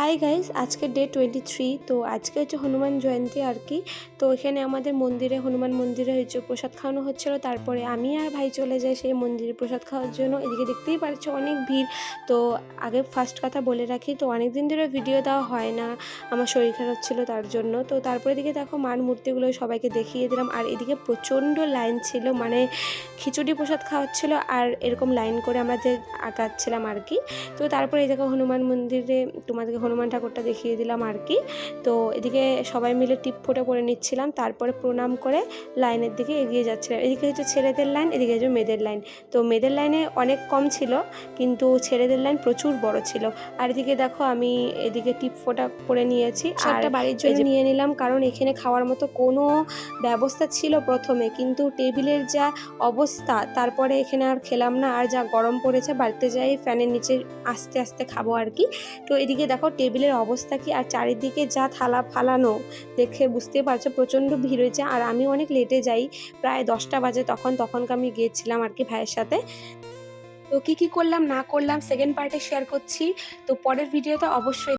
High guys আজকে day twenty three তো আজকে হচ্ছে হনুমান জয়ন্তী আর কি। তো এখানে আমাদের মন্দিরে, হনুমান মন্দিরে হচ্ছে প্রসাদ খাওয়ানো হচ্ছিল, তারপরে আমি আর ভাই চলে যাই সেই মন্দিরে প্রসাদ খাওয়ার জন্য। এদিকে দেখতেই পারছ অনেক ভিড়। তো আগে ফার্স্ট কথা বলে রাখি, তো অনেক দিন ধরে ভিডিও দেওয়া হয় না, আমার শরীর খারাপ ছিল তার জন্য। তো তারপরে এদিকে দেখো মার মূর্তিগুলো সবাইকে দেখিয়ে দিলাম। আর এদিকে প্রচণ্ড লাইন ছিল মানে খিচুড়ি প্রসাদ খাওয়াচ্ছিল আর এরকম লাইন করে আমাদের আঁকাচ্ছিলাম আর কি। তো তারপরে এই দেখো হনুমান মন্দিরে তোমাদেরকে হনুমান ঠাকুরটা দেখিয়ে দিলাম আর কি। তো এদিকে সবাই মিলে টিপ ফোটা করে নিচ্ছিলাম তারপরে প্রণাম করে লাইনের দিকে এগিয়ে যাচ্ছিলাম। এদিকে হচ্ছে ছেলেদের লাইন এদিকে হচ্ছে মেয়েদের লাইন। তো মেয়েদের লাইনে অনেক কম ছিল কিন্তু ছেলেদের লাইন প্রচুর বড় ছিল। আর এদিকে দেখো আমি এদিকে টিপ ফোটা করে নিয়েছি। আর বাড়ির জন্য নিয়ে নিলাম কারণ এখানে খাওয়ার মতো কোনো ব্যবস্থা ছিল প্রথমে কিন্তু টেবিলের যা অবস্থা তারপরে এখানে আর খেলাম না আর যা গরম পড়েছে বাড়িতে যাই ফ্যানের নিচে আস্তে আস্তে খাব আর কি। তো এদিকে দেখো টেবিলের অবস্থা কি? আর চারিদিকে যা থালা ফালানো দেখে বুঝতে পারছ, প্রচণ্ড ভিড় হয়েছে। আর আমি অনেক লেটে যাই, প্রায় দশটা বাজে তখন তখনকে আমি গিয়েছিলাম আর কি ভাইয়ের সাথে। তো কী কী করলাম, না করলাম সেকেন্ড পার্টে শেয়ার করছি। তো পরের ভিডিওতে অবশ্যই